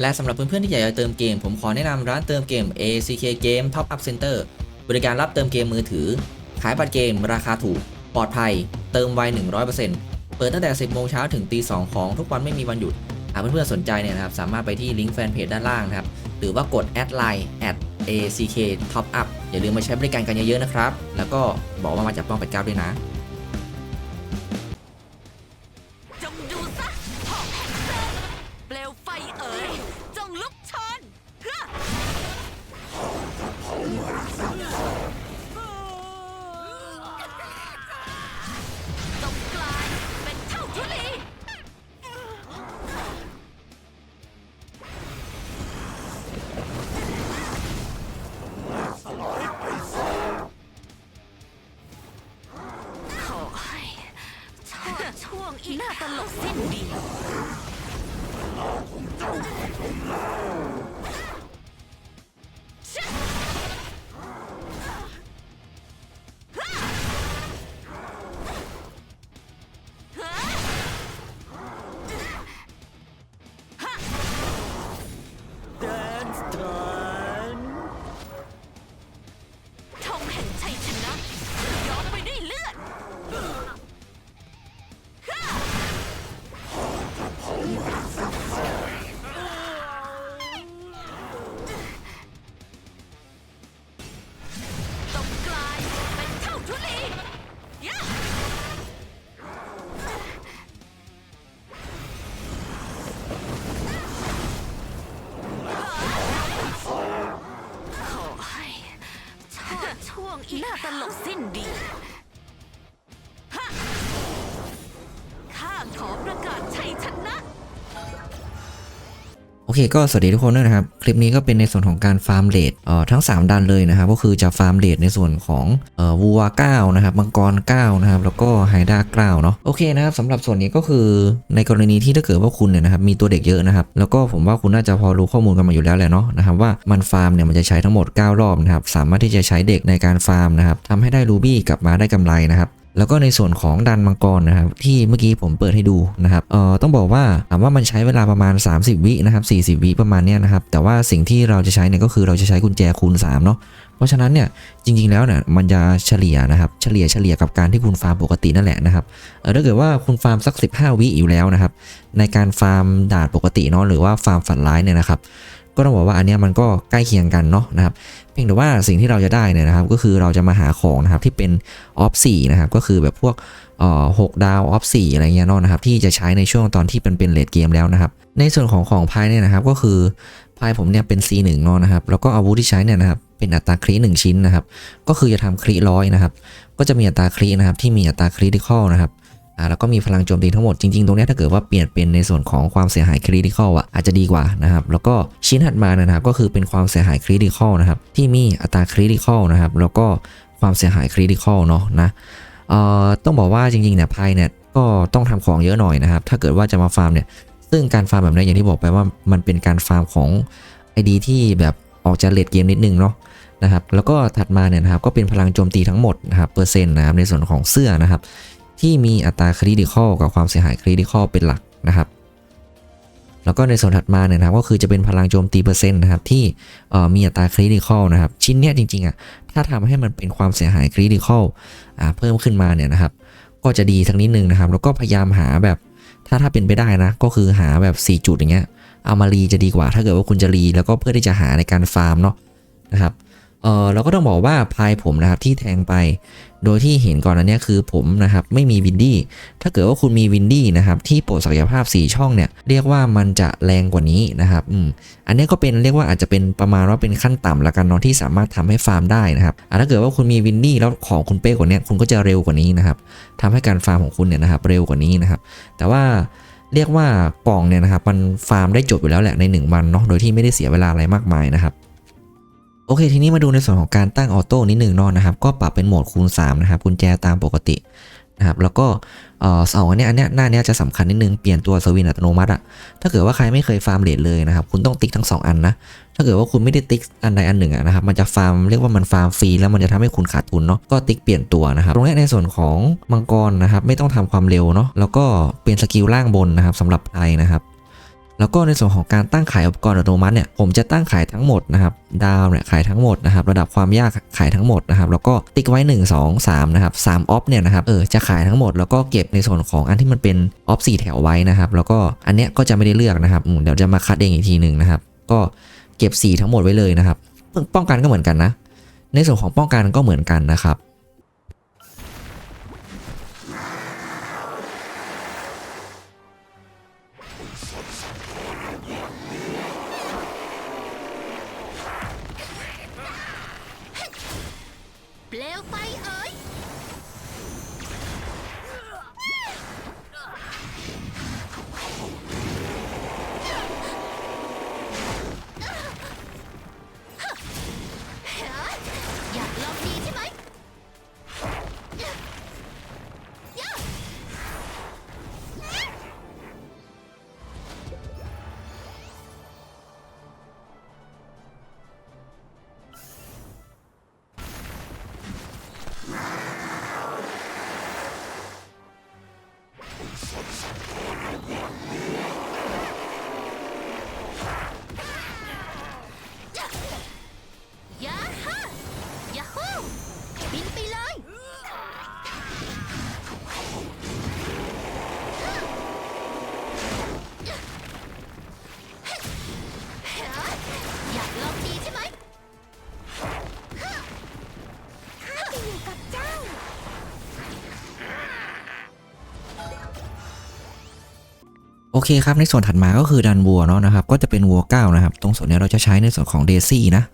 และสำหรับเพื่อนๆที่อยากจะเติมเกม ผมขอแนะนำร้านเติมเกม ACK Game Top Up Center บริการรับเติมเกมมือถือ ขายบัตรเกม ราคาถูก ปลอดภัย เติมไว 100%เปิดตั้งแต่ 10 โมงเช้าถึงตี 2 ของทุกวันไม่มีวันหยุดหากเพื่อนๆสนใจเนี่ยนะครับสามารถไปที่ลิงก์แฟนเพจด้านล่างนะครับ หรือว่ากดแอดไลน์ at ACK Top Up อย่าลืมมาใช้บริการกันเยอะๆนะครับ แล้วก็บอกว่ามาจากป้องเป็ดเก้าด้วยนะ ช่ วงอีหน้าตลกสิ้นดี อเคก็สวัสดีทุกคนด้วยนะครับ คลิปนี้ก็เป็นในส่วนของการฟาร์มเลดเอ่อทั้ง 3ดันเลยนะครับ ก็คือจะฟาร์มเลดในส่วนของเอ่อวัว9นะครับมังกร9นะครับแล้วก็ไฮด้า9เนาะโอเคนะครับสำหรับส่วนนี้ก็คือในกรณีที่ถ้าเกิดว่าคุณเนี่ยนะครับมีตัวเด็กเยอะนะครับแล้วก็ผมว่าคุณน่าจะพอรู้ข้อมูลกันมาอยู่แล้วแหละเนาะนะครับว่ามันฟาร์มเนี่ยมันจะใช้ทั้งหมด 9 รอบนะครับสามารถที่จะใช้เด็กในการฟาร์มนะครับทำให้ได้รูบี้กลับมาได้กำไรนะครับ แล้วก็ในส่วนของดันมังกรนะครับที่เมื่อกี้ผมเปิดให้ดูนะครับเอ่อต้องบอกว่าถามว่ามันใช้เวลาประมาณ 30 วินะครับ40 วิประมาณเนี้ยนะครับแต่ว่าสิ่งที่เราจะใช้เนี่ยก็คือเราจะใช้กุญแจคูณ3เนาะเพราะฉะนั้นเนี่ยจริงๆแล้วเนี่ยมันจะเฉลี่ยนะครับเฉลี่ยเฉลี่ยกับการที่คุณฟาร์มปกตินั่นแหละนะครับเออถ้าเกิดว่าคุณฟาร์มสัก 15 วิอยู่แล้วนะครับในการฟาร์มดาดปกติเนาะหรือว่าฟาร์มฝันร้ายเนี่ยนะครับก็ต้องบอกว่าอันเนี้ยมันก็ใกล้เคียงกันเนาะนะครับ พียงแต่ว่าสิ่งที่เราจะได้เนี่ยนะครับ ก็คือเราจะมาหาของนะครับที่เป็นออฟสี่นะครับ ก็คือแบบพวกเอ่อหกดาวออฟสี่อะไรเงี้ยเนาะนะครับ ที่จะใช้ในช่วงตอนที่เป็นเป็นเลดเกมแล้วนะครับ ในส่วนของของพายเนี่ยนะครับ ก็คือพายผมเนี่ยเป็น C1 เนาะนะครับ แล้วก็อาวุธที่ใช้เนี่ยนะครับเป็นอัตราครีหนึ่งชิ้นนะครับ ก็คือจะทำครีร้อยนะครับ ก็จะมีอัตราครีนะครับที่มีอัตราครีติคอลนะครับ แล้วก็มีพลังโจมตีทั้งหมดจริงๆ ตรงนี้ถ้าเกิดว่าเปลี่ยนเป็นในส่วนของความเสียหายคริติคอลอะอาจจะดีกว่านะครับแล้วก็ชิ้นถัดมานะครับก็คือเป็นความเสียหายคริติคอลนะครับที่มีอัตราคริติคอลนะครับแล้วก็ความเสียหายคริติคอลเนาะนะเอ่อต้องบอกว่าจริงๆเนี่ยไพ่เนี่ยก็ต้องทำของเยอะหน่อยนะครับ ถ้าเกิดว่าจะมาฟาร์มเนี่ย ซึ่งการฟาร์มแบบนี้อย่างที่บอกไปว่ามันเป็นการฟาร์มของไอดีที่แบบออกจะเลดเกมนิดนึงเนาะนะครับ แล้วก็ถัดมาเนี่ยนะครับก็เป็นพลังโจมตีทั้งหมดนะครับเปอร์เซ็นต์นะครับในส่วนของเสื้อนะครับ ที่มีอัตราคริติคอลกับความเสียหายคริติคอลเป็นหลักนะครับ แล้วก็ในส่วนถัดมาเนี่ยนะครับก็คือจะเป็นพลังโจมตีเปอร์เซ็นต์นะครับที่มีอัตราคริติคอลนะครับชิ้นเนี้ยจริงๆอะถ้าทำให้มันเป็นความเสียหายคริติคอลเพิ่มขึ้นมาเนี่ยนะครับ ก็จะดีสักนิดนึงนะครับ แล้วก็พยายามหาแบบถ้าถ้าเป็นไปได้นะ ก็คือหาแบบ 4 จุดอย่างเงี้ยเอามารีจะดีกว่า ถ้าเกิดว่าคุณจะรีแล้วก็เพื่อที่จะหาในการฟาร์มเนาะนะครับ เออเราก็ต้องบอกว่าพายผมนะครับที่แทงไป โดยที่เห็นก่อนอันเนี้ยคือผมนะครับไม่มีวินดี้ถ้าเกิดว่าคุณมีวินดี้นะครับที่ปลดศักยภาพ 4 ช่องเนี่ยเรียกว่ามันจะแรงกว่านี้นะครับอืมอันนี้ก็เป็นเรียกว่าอาจจะเป็นประมาณว่าเป็นขั้นต่ำละกันเนาะที่สามารถทำให้ฟาร์มได้นะครับอะถ้าเกิดว่าคุณมีวินดี้แล้วของคุณเป๊ะกว่านี้คุณก็จะเร็วกว่านี้นะครับทำให้การฟาร์มของคุณเนี่ยนะครับเร็วกว่านี้นะครับ แต่ว่าเรียกว่ากล่องเนี่ยนะครับมันฟาร์มได้จบอยู่แล้วแหละใน 1 วันเนาะโดยที่ไม่ได้เสียเวลาอะไรมากมายนะครับ โอเค ทีนี้มาดูในส่วนของการตั้งออโต้นิดหนึ่งนอะนะครับ ก็ปรับเป็นโหมดคูณ 3 นะครับกุญแจตามปกตินะครับแล้วก็เอ่อสองอันนี้อันนี้หน้าเนี้ยจะสำคัญนิดนึงเปลี่ยนตัวสวินอัตโนมัติอะถ้าเกิดว่าใครไม่เคยฟาร์มเลดเลยนะครับ คุณต้องติ๊กทั้ง 2 อันนะ ถ้าเกิดว่าคุณไม่ได้ติ๊กอันใดอันหนึ่งอะนะครับ มันจะฟาร์มเรียกว่ามันฟาร์มฟรีแล้วมันจะทำให้คุณขาดทุนเนาะก็ติ๊กเปลี่ยนตัวนะครับตรงนี้ในส่วนของมังกรนะครับไม่ต้องทำความเร็วเนาะแล้วก็เป็นสกิลล่างบนนะครับสำหรับไทยนะครับ แล้วก็ในส่วนของการตั้งขายอุปกรณ์อัตโนมัติเนี่ยผมจะตั้งขายทั้งหมดนะครับดาวเนี่ยขายทั้งหมดนะครับระดับความยากขายทั้งหมดนะครับแล้วก็ติ๊กไว้ 1 2 3นะครับ3ออฟเนี่ยนะครับเออจะขายทั้งหมดแล้วก็เก็บในส่วนของอันที่มันเป็นออฟ4แถวไว้นะครับแล้วก็อันเนี้ยก็จะไม่ได้เลือกนะครับเดี๋ยวจะมาคัดเองอีกทีหนึ่งนะครับก็เก็บสีทั้งหมดไว้เลยนะครับป้องกันก็เหมือนกันนะ ในส่วนของป้องกันก็เหมือนกันนะครับ อเคครับในส่วนถัดมาก็คือดันวัวเนาะนะครับก็จะเป็นวัว9นะครับตรงส่วนนี้เราจะใช้ในส่วนของเดซี่นะ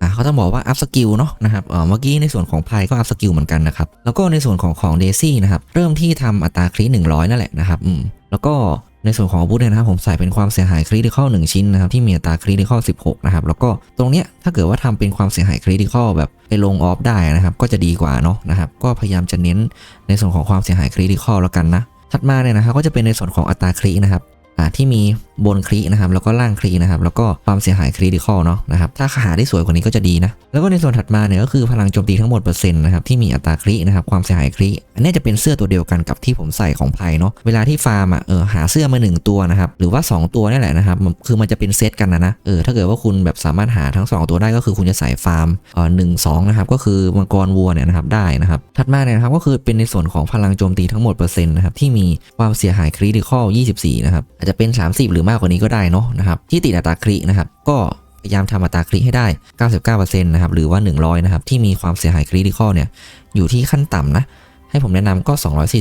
อะเขาต้องบอกว่าอัพสกิลเนาะนะครับเออเมื่อกี้ในส่วนของพายก็อัพสกิลเหมือนกันนะครับแล้วก็ในส่วนของของเดซี่นะครับเริ่มที่ทำอัตราคริ100นั่นแหละนะครับอืมแล้วก็ในส่วนของอาวุธเนี่ยนะครับผมใส่เป็นความเสียหายคริติคอล1ชิ้นนะครับที่มีอัตราคริติคอล16 นะครับ แล้วก็ตรงเนี้ยถ้าเกิดว่าทำเป็นความเสียหายคริติคอลแบบไปลงออฟได้นะครับ ก็จะดีกว่าเนาะนะครับ ก็พยายามจะเน้นในส่วนของความเสียหายคริติคอลแล้วกันนะ ถัดมาเนี่ยนะครับก็จะเป็นในส่วนของอัตราครินะครับอ่าที่มี บนคลีนะครับแล้วก็ล่างคลีนะครับแล้วก็ความเสียหายครีดิคอลเนาะนะครับถ้าหาได้สวยกว่านี้ก็จะดีนะแล้วก็ในส่วนถัดมาเนี่ยก็คือพลังโจมตีทั้งหมดเปอร์เซ็นต์นะครับที่มีอัตราคลีนะครับความเสียหายคลีอันนี้จะเป็นเสื้อตัวเดียวกันกับที่ผมใส่ของไพเนาะเวลาที่ฟาร์มอะเออหาเสื้อมา 1 ตัวนะครับหรือว่า 2 ตัวนี่แหละนะครับคือมันจะเป็นเซตกันนะนะเออถ้าเกิดว่าคุณแบบสามารถหาทั้ง 2 ตัวได้ก็คือคุณจะใส่ฟาร์มเอ่อหนึ่งสองนะครับก็คือมังกรวัวเนี่ยนะครับได้นะครับถัดมาเนี่ยนะครับก็คือเป็นในส่วนของพลังโจมตีทั้งหมดเปอร์เซ็นต์นะครับที่มีความเสียหายครีดิคอล24นะครับอาจจะเป็น 30 หรือมากกว่านี้ก็ได้เนาะนะครับที่ติดอัตราครีนะครับ ก็พยายามทำอัตราครีให้ได้ 99%นะครับหรือว่า 100 นะครับ ที่มีความเสียหายครีดิคอลเนี่ยอยู่ที่ขั้นต่ำนะ ให้ผมแนะนำก็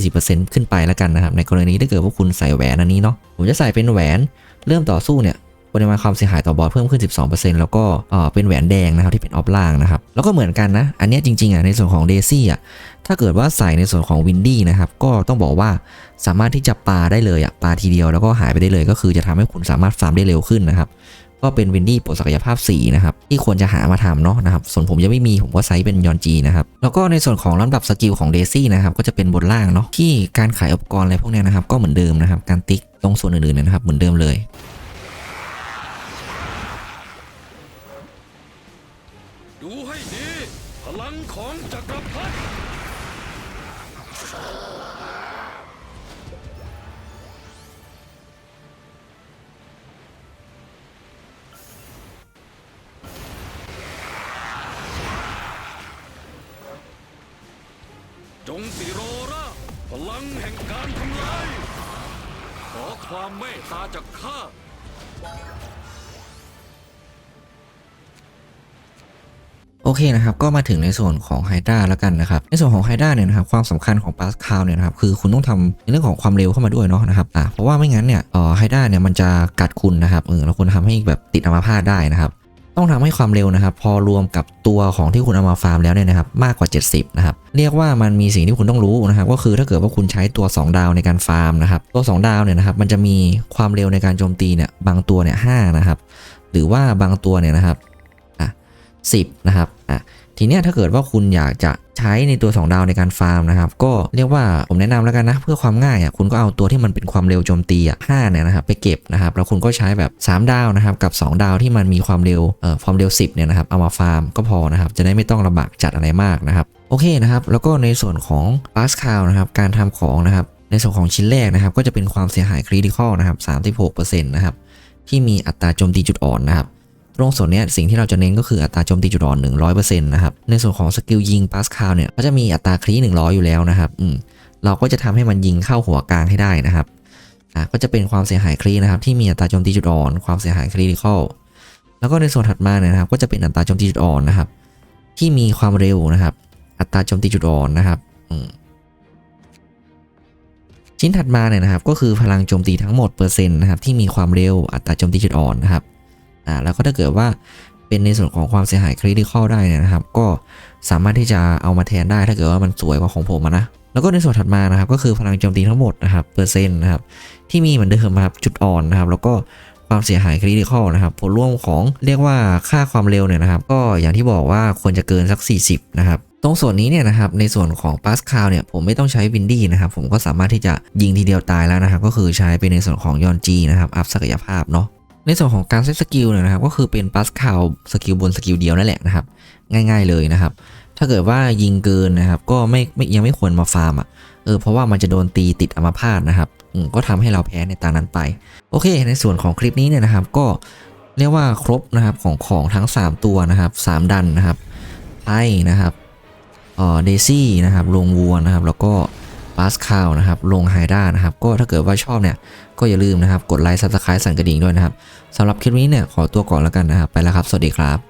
240%ขึ้นไปแล้วกันนะครับ ในกรณีถ้าเกิดว่าคุณใส่แหวนอันนี้เนาะผมจะใส่เป็นแหวนเริ่มต่อสู้เนี่ย ปริมาณความเสียหายต่อบอสเพิ่มขึ้น 12%แล้วก็เป็นแหวนแดงนะครับที่เป็นออฟล่างนะครับแล้วก็เหมือนกันนะ อันนี้จริงๆอะในส่วนของเดซี่อะถ้าเกิดว่าใส่ในส่วนของวินดี้นะครับก็ต้องบอกว่าสามารถที่จะปาได้เลยอะปาทีเดียวแล้วก็หายไปได้เลย ก็คือจะทำให้คุณสามารถฟาร์มได้เร็วขึ้นนะครับก็เป็นวินดี้ปลดศักยภาพ4นะครับที่ควรจะหามาทำเนาะนะครับส่วนผมยังไม่มีผมก็ไซส์เป็นยอนจีนะครับแล้วก็ในส่วนของลำดับสกิลของเดซี่นะครับก็จะเป็นบนล่างเนาะที่การขายอุปกรณ์อะไรพวกนี้นะครับก็เหมือนเดิมนะครับการติ๊กตรงส่วนอื่นๆนะครับเหมือนเดิมเลย งสิโรราพลังแห่งการทำลาย ขอความเมตตาจากข้า โอเคนะครับ ก็มาถึงในส่วนของไฮด้าแล้วกันนะครับ ในส่วนของไฮด้าเนี่ยนะครับความสำคัญของปาสคาลเนี่ยนะครับคือคุณต้องทำในเรื่องของความเร็วเข้ามาด้วยเนาะนะครับอ่าเพราะว่าไม่งั้นเนี่ยเอ่อไฮด้าเนี่ยมันจะกัดคุณนะครับเออแล้วคุณทำให้แบบติดอัมาพาตได้นะครับ ต้องทำให้ความเร็วนะครับ พอรวมกับตัวของที่คุณเอามาฟาร์มแล้วเนี่ยนะครับมากกว่า 70 นะครับ เรียกว่ามันมีสิ่งที่คุณต้องรู้นะครับ ก็คือถ้าเกิดว่าคุณใช้ตัว 2 ดาวในการฟาร์มนะครับ ตัว 2 ดาวเนี่ยนะครับ มันจะมีความเร็วในการโจมตีเนี่ยบางตัวเนี่ยหนะครับ หรือว่าบางตัวเนี่ยนะครับอะสินะครับอะทีเนี้ยถ้าเกิดว่าคุณอยากจะ ใช้ในตัว 2 ดาวในการฟาร์มนะครับ ก็เรียกว่าผมแนะนำแล้วกันนะ เพื่อความง่ายอะคุณก็เอาตัวที่มันเป็นความเร็วโจมตีอะ5เนี่ยนะครับไปเก็บนะครับแล้วคุณก็ใช้แบบ 3 ดาวนะครับกับ 2 ดาวที่มันมีความเร็วเอ่อความเร็ว 10เนี่ยนะครับเอามาฟาร์มก็พอนะครับจะได้ไม่ต้องลำบากจัดอะไรมากนะครับโอเคนะครับแล้วก็ในส่วนของปาสคาลนะครับการทำของนะครับในส่วนของชิ้นแรกนะครับก็จะเป็นความเสียหายคริติคอลนะครับ36%นะครับที่มีอัตราโจมตีจุดอ่อนนะครับ ตรงส่วนนี้สิ่งที่เราจะเน้นก็คืออัตราโจมตีจุดอ่อน100%นะครับ ในส่วนของสกิลยิงปาสคาลเนี่ยก็จะมีอัตราคลี100 อยู่แล้วนะครับอืมเราก็จะทำให้มันยิงเข้าหัวกลางให้ได้นะครับอะก็จะเป็นความเสียหายคลีนะครับที่มีอัตราโจมตีจุดอ่อน ความเสียหายคลีนิคอลแล้วก็ในส่วนถัดมาเนี่ยนะครับ ก็จะเป็นอัตราโจมตีจุดอ่อนนะครับ ที่มีความเร็วนะครับ อัตราโจมตีจุดอ่อนนะครับอืมชิ้นถัดมาเนี่ยนะครับ ก็คือพลังโจมตีทั้งหมดเปอร์เซ็นต์นะครับที่มีความเร็วอัตราโจมตีจุดอ่อนนะครับ อ่าแล้วก็ถ้าเกิดว่าเป็นในส่วนของความเสียหายคริติคอลได้นะครับ ก็สามารถที่จะเอามาแทนได้ถ้าเกิดว่ามันสวยกว่าของผมนะแล้วก็ในส่วนถัดมานะครับก็คือพลังโจมตีทั้งหมดนะครับเปอร์เซ็นต์นะครับที่มีเหมือนเดิมนะครับจุดอ่อนนะครับแล้วก็ความเสียหายคริติคอลนะครับผลร่วมของเรียกว่าค่าความเร็วเนี่ยนะครับ ก็อย่างที่บอกว่าควรจะเกินสัก 40 นะครับ ตรงส่วนนี้เนี่ยนะครับในส่วนของปาสคาลเนี่ยผมไม่ต้องใช้วินดี้นะครับ ผมก็สามารถที่จะยิงทีเดียวตายแล้วนะครับ ก็คือใช้ไปในส่วนของยอนจีนะครับอัพศักยภาพเนาะ ในส่วนของการเซตสกิลเนี่ยนะครับก็คือเป็นปัสคาลสกิลบนสกิลเดียวนั่นแหละนะครับ ง่าย ๆเลยนะครับ ถ้าเกิดว่ายิงเกินนะครับ ก็ไม่ไม่ยังไม่ควรมาฟาร์มอะเออเพราะว่ามันจะโดนตีติดอัมพาตนะครับก็ทำให้เราแพ้ในตานั้นไป โอเค ในส่วนของคลิปนี้เนี่ยนะครับ ก็เรียกว่าครบนะครับของของทั้ง 3 ตัวนะครับ 3 ดันนะครับไพ่นะครับเออเดซี่นะครับลงวัวนะครับ แล้วก็ ปาสคาลนะครับลงไฮด้านะครับก็ถ้าเกิดว่าชอบเนี่ยก็อย่าลืมนะครับกดไลค์ซับสไครต์สั่นกระดิ่งด้วยนะครับสำหรับคลิปนี้เนี่ยขอตัวก่อนแล้วกันนะครับไปแล้วครับ สวัสดีครับ